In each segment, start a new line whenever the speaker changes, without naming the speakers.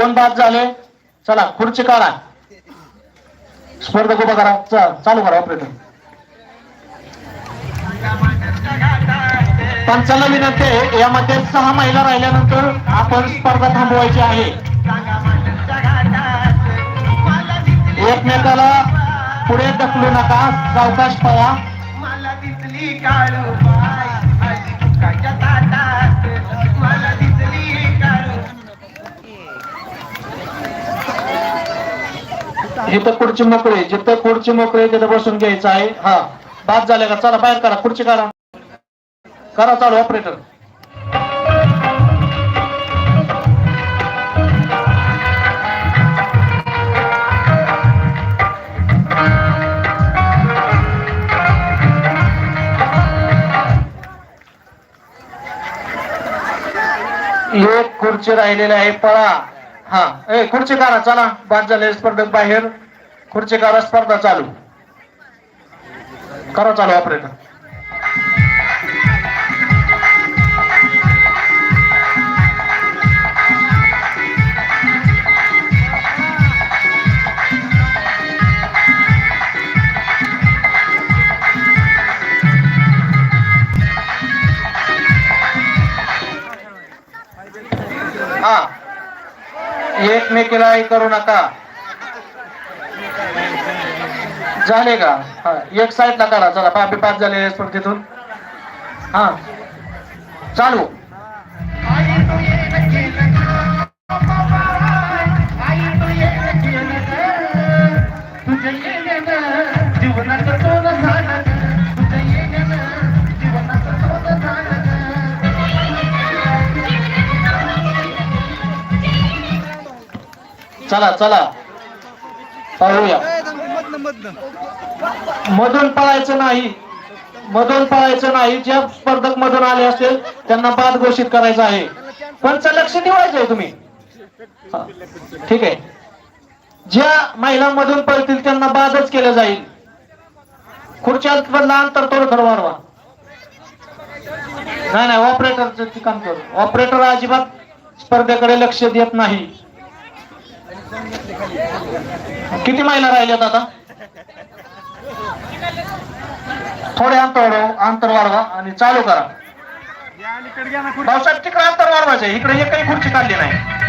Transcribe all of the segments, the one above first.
कोण बाद झाले? चला खुर्ची काढा. स्पर्धक उभा करा. चालू करा ऑपरेटर पंचाला विनंती आहे यामध्ये सहा महिला राहिल्यानंतर आपण स्पर्धा थांबवायची आहे. एकमेकाला पुढे ढकलू नका सावकाश पळा. इथं खुर्ची मोकळी जिथं खुर्ची मोकळी तिथं बसून घ्यायचं आहे. हा. बाद झाले का? चला बाहेर करा. खुर्ची करा करा चालू ऑपरेटर एक खुर्ची राहिलेली आहे पळा. हा. ए खुर्ची करा चला. बाद झाले स्पर्धक बाहेर. खुर्ची करा स्पर्धा चालू. करा चालू ऑपरेटर एकमेकीला करू नका. झाले का? हा एक साईडला करा चला पापी पाच झाले स्पर्धेतून हा. चालू.
जीवनात
चला चला. पाहूया. मधून पळायचं नाही. मधून पळायचं नाही. ज्या स्पर्धक मधून आले असेल त्यांना बाद घोषित करायचं आहे. पंच लक्ष ठेवायचं आहे तुम्ही ठीक आहे. ज्या महिला मधून पळतील त्यांना बादच केलं जाईल. खुर्च्या मधलं अंतर थोडं थोडं वाढवा. नाही नाही ऑपरेटरचं काम करू. ऑपरेटर अजिबात स्पर्धेकडे लक्ष देत नाही. किती महिला राहिल्यात आता? थोडे अंतर वाढव अंतर वाढवा आणि चालू करा. भाऊसाहेब तिकडे अंतर वाढवायचं. इकडे एकही खुर्ची काढली नाही.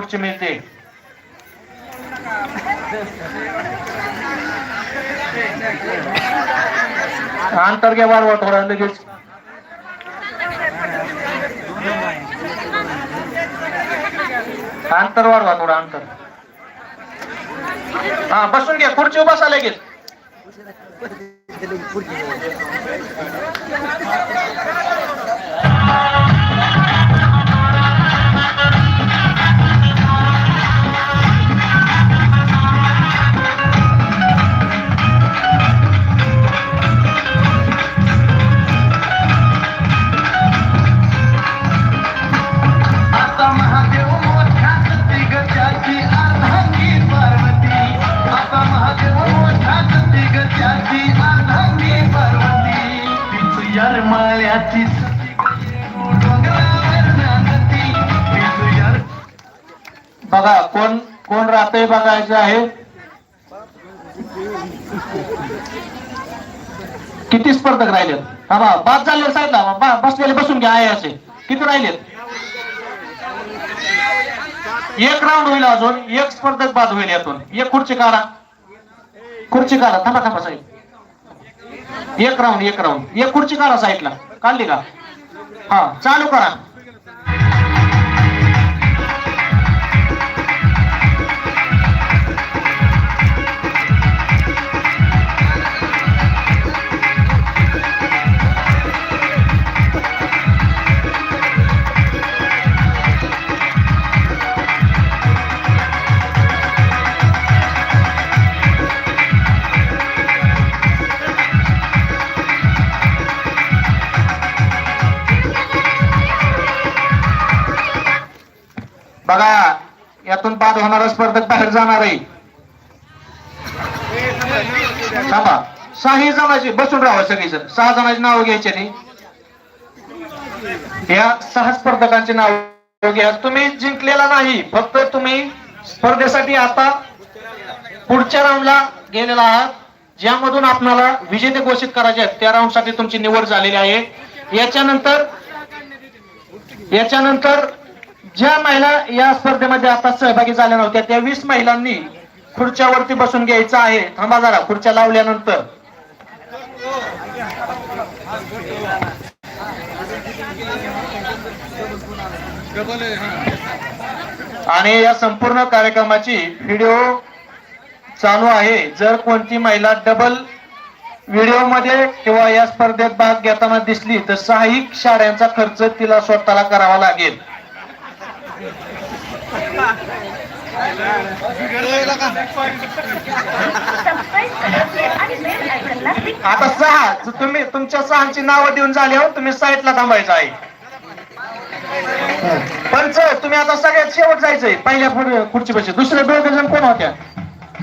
खुर्ची मिळते. अंतर घ्या वाढवा थोडा लगेच. अंतर वाढवा थोडा अंतर. हा बसून घ्या खुर्ची बसा लगेच.
आता
कोण कोण राहतंय बघायचं आहे? किती स्पर्धक राहिलेत? हा बा बाद झाले साहेब ना बा बसलेले बसून घ्या आहे असे. किती राहिलेत? एक राऊंड होईल अजून एक स्पर्धक बाद होईल यातून. एक खुर्ची काढा. खुर्ची काढा. थांबा थांबा साहेब. एक राऊंड एक राऊंड एक खुर्ची काढा साईडला. काढली का? हा चालू करा. यातून बाद होणारा स्पर्धक बाहेर जाणार आहे. थांबा. सहा जणांची बसून राहा हो सगळीजण. सहा जणांची नाव घ्यायची नाही या सहा स्पर्धकांची नाव घ्या. तुम्ही जिंकलेला नाही फक्त तुम्ही स्पर्धेसाठी आता पुढच्या राऊंडला गेलेला आहात. ज्यामधून आपणाला विजेते घोषित करायचे आहेत त्या राऊंडसाठी तुमची निवड झालेली आहे. याच्यानंतर याच्यानंतर ज्या महिला या स्पर्धेमध्ये आता सहभागी झाल्या नव्हत्या त्या वीस महिलांनी खुर्च्यावरती बसून घ्यायचं आहे. थांबा जरा खुर्च्या लावल्यानंतर. आणि या संपूर्ण कार्यक्रमाची व्हिडिओ चालू आहे. जर कोणती महिला डबल व्हिडिओमध्ये किंवा या स्पर्धेत भाग घेताना दिसली तर सहाय्यक शाळांचा खर्च तिला स्वतःला करावा लागेल. आता सहा तुम्ही तुमच्या सहाची नावं देऊन झाल्यावर हो, तुम्ही साईटला थांबायचं आहे. पंच तुम्ही आता सगळ्यात शेवट जायचंय. पहिल्या पुढे खुर्ची पैसे दुसरे दोघे जण कोण होत्या?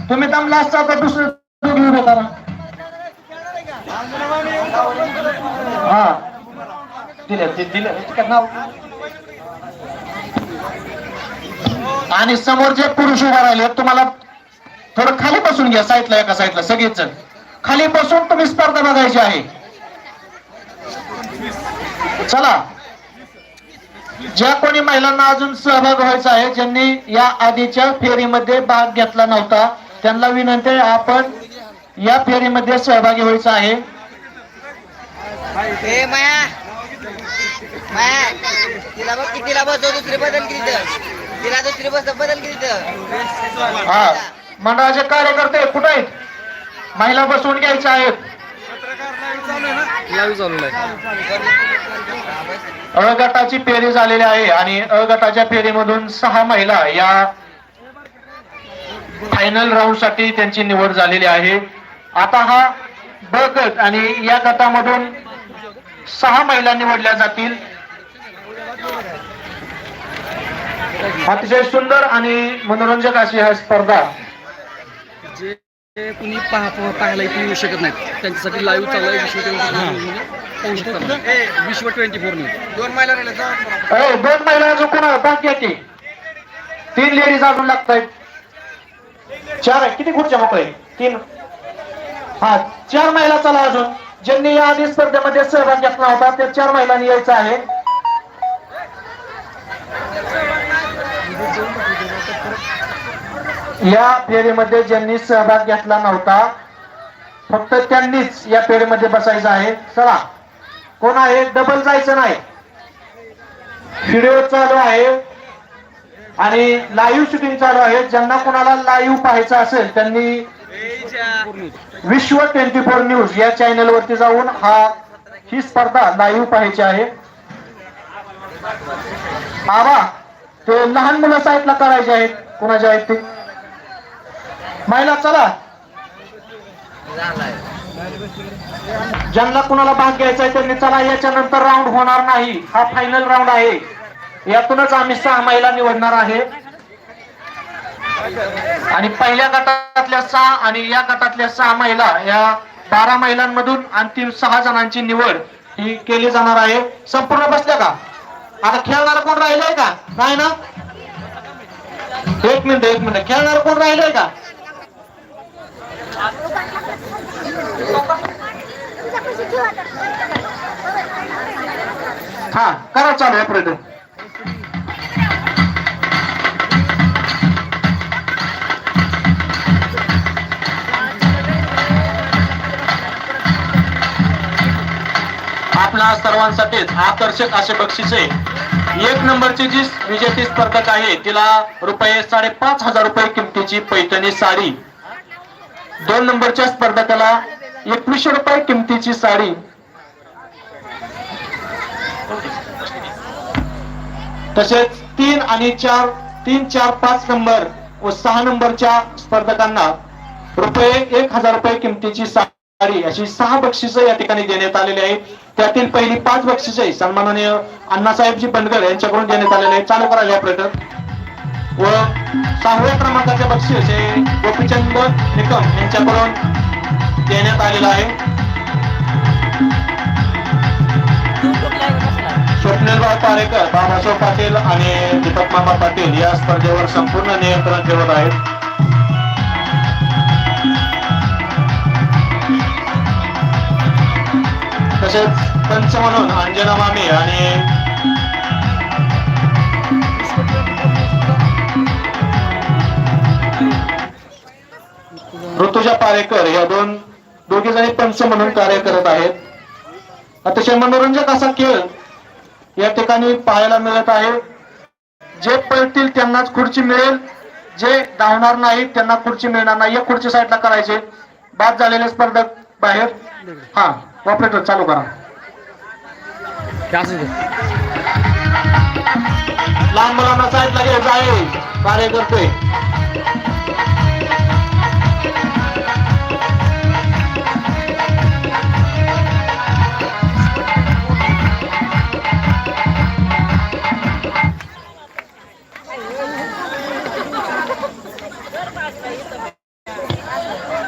तुम्ही दमला असता तर दुसरे दोघे उभे करा. हा. दिलं ते दिलं. नाव. आणि समोर जे पुरुष उभा राहिले तुम्हाला थोडं खाली बसून घ्या साईडला एका साईडला सगळेच जण. खाली बसून तुम्ही स्पर्धा बघायची आहे. चला. ज्या कोणी महिलांना अजून सहभाग व्हायचा आहे ज्यांनी या आधीच्या फेरीमध्ये भाग घेतला नव्हता त्यांना विनंती आहे आपण या फेरीमध्ये सहभागी व्हायचं आहे.
माया. माया. तिला बघ तिला दुसरी बदल तिला दुसरी बस बदल केली तर.
हा मंडळाचे कार्यकर्ते कुठे आहेत? महिला बसवून घ्यायच्या आहेत. अ गटाची फेरी झालेली आहे आणि अ गटाच्या फेरीमधून सहा महिला या फायनल राऊंडसाठी त्यांची निवड झालेली आहे. आता हा ब गट आणि या गटामधून सहा महिला निवडल्या जातील. अतिशय सुंदर आणि मनोरंजक अशी हा स्पर्धा.
जे कुणी पाहा पाहा- पाहायला इथे येऊ शकत नाहीत. त्यांच्यासाठी लाईव्ह चालू आहे विश्व पाहू विश्व ट्वेंटी फोर
दोन महिला
दोन महिला कोणा बाकी आहे तीन लेडीज अजून लागत आहेत चार आहे किती खुर्च्या मोकळे? तीन. हा चार महिला चला अजून. ज्यांनी या आधी स्पर्धेमध्ये सहभाग घेतला होता त्या चार महिलांनी यायचं आहे. या फेरीमध्ये ज्यांनी सहभाग घेतला नव्हता फक्त त्यांनीच या फेरीमध्ये बसायचं आहे. चला कोण आहे? डबल जायचं नाही. व्हिडिओ चालू आहे. आणि लाईव्ह शूटिंग चालू आहे. ज्यांना कोणाला लाईव्ह पाहायचं असेल त्यांनी विश्व ट्वेंटी फोर न्यूज या चॅनल वरती जाऊन हा ही स्पर्धा लाईव्ह पाहायची आहे. आवा ते लहान मुलं साईडला करायचे आहेत. कोणाचे आहेत ते? महिला चला. ज्यांना कुणाला भाग घ्यायचा आहे त्यांनी चला याच्या नंतर राऊंड होणार नाही. हा फायनल राऊंड आहे. यातूनच आम्ही सहा महिला निवडणार आहे. आणि पहिल्या गटातल्या सहा आणि या गटातल्या सहा महिला या बारा महिलांमधून अंतिम सहा जणांची निवड ही केली जाणार आहे. संपूर्ण बसल्या का? आता खेळणार कोण राहिलंय का? काय ना? एक मिनिट एक मिनिट. खेळणार कोण राहिलंय का? हा करा चालू ऑपरेटर आपल्या सर्वांसाठीच आकर्षक असे बक्षिसे एक नंबरची जी विजेती स्पर्धक आहे तिला रुपये साडेपाच हजार रुपये किमतीची पैठणी साडी. दोन नंबरच्या स्पर्धकाला एकवीसशे रुपये किमतीची साडी. तसेच तीन आणि चार तीन चार पाच नंबर व सहा नंबरच्या स्पर्धकांना रुपये एक हजार रुपये किमतीची साडी. अशी सहा बक्षिसं या ठिकाणी देण्यात आलेली आहेत. त्यातील पहिली पाच बक्षिसे सन्माननीय अण्णासाहेबजी बनगर यांच्याकडून देण्यात आलेले आहेत. चालू करायला ऑपरेटर व सहाव्या क्रमांकाचे बक्षीस हे गोपीचंद निकम यांच्याकडून देण्यात आलेलं आहे. स्वप्नीलराव पारेकर बाबासाहेब पाटील आणि दीपक मामा पाटील या स्पर्धेवर संपूर्ण नियंत्रण ठेवत आहेत. तसेच पंच म्हणून अंजना मामी आणि ऋतुजा पारेकर या दोन दोघे जणी पंच म्हणून कार्य करत आहेत. अतिशय मनोरंजक असा खेळ या ठिकाणी पाहायला मिळत आहे. जे पळतील त्यांनाच खुर्ची मिळेल. जे धावणार नाही त्यांना खुर्ची मिळणार नाही. या खुर्ची साईडला करायचे. बाद झालेले स्पर्धक बाहेर. हा. ऑपरेटर चालू करा. लहान मुलांना साईडला घ्यायचं आहे कार्य करतोय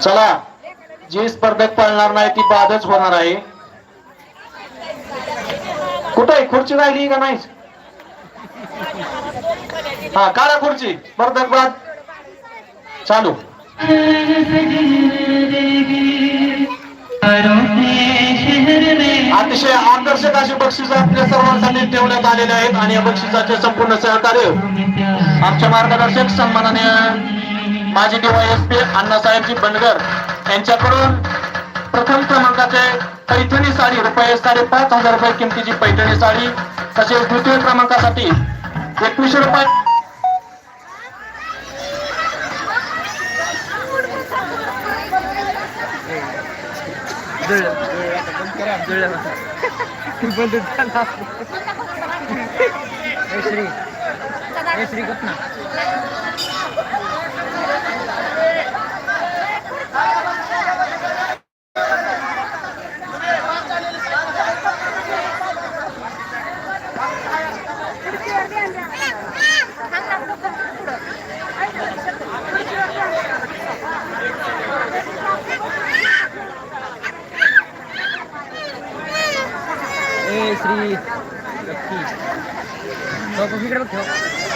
चला. जी स्पर्धक पळणार नाही ती बादच होणार आहे. कुठं आहे? खुर्ची राहिली का नाही? हा काळा खुर्ची. स्पर्धक बाद. चालू. अतिशय आकर्षक अशी बक्षीस आपल्या सर्वांसाठी ठेवण्यात आलेले आहेत आणि या बक्षिसाचे संपूर्ण सहकार्य आमच्या मार्गदर्शक सन्माननीय माजी डीवायएसपी अण्णासाहेबजी बनगर यांच्याकडून प्रथम क्रमांकाचे पैठणी साडी रुपये साडेपाच हजार रुपये किमतीची पैठणी साडी तसेच द्वितीय क्रमांकासाठी एकवीसशे रुपये.
श्री श्री ए श्री लक्की तो बघ इकडे बघ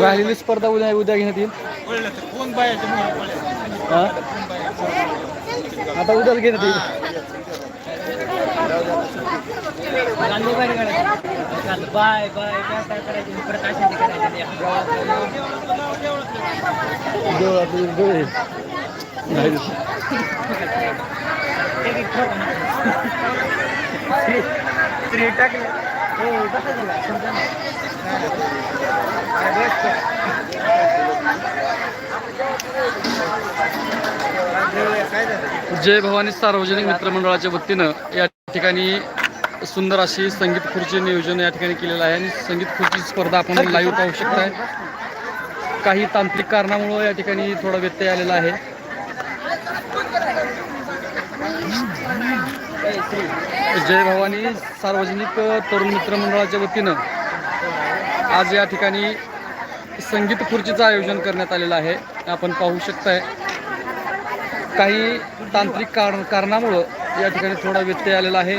राहिलेली स्पर्धा उद्या उद्या घेण्यात येईल? आता उद्याच घेण्यात येईल. बाय बाय काय करायचं परत अशांती जय भवानी सार्वजनिक मित्रमंडळाच्या वतीनं या ठिकाणी सुंदर अशी संगीत खुर्ची नियोजन या ठिकाणी केलेलं आहे आणि संगीत खुर्ची स्पर्धा आपण लाईव्ह पाहू शकताय. काही तांत्रिक कारणामुळं या ठिकाणी थोडा व्यत्यय आलेला आहे. जय भवानी सार्वजनिक तरुण मित्र मंडळाच्या वतीनं आज या ठिकाणी संगीत खुर्चीचं आयोजन करण्यात आलेलं आहे. आपण पाहू शकताय काही तांत्रिक कारण कारणामुळं या ठिकाणी थोडा व्यत्यय आलेला आहे.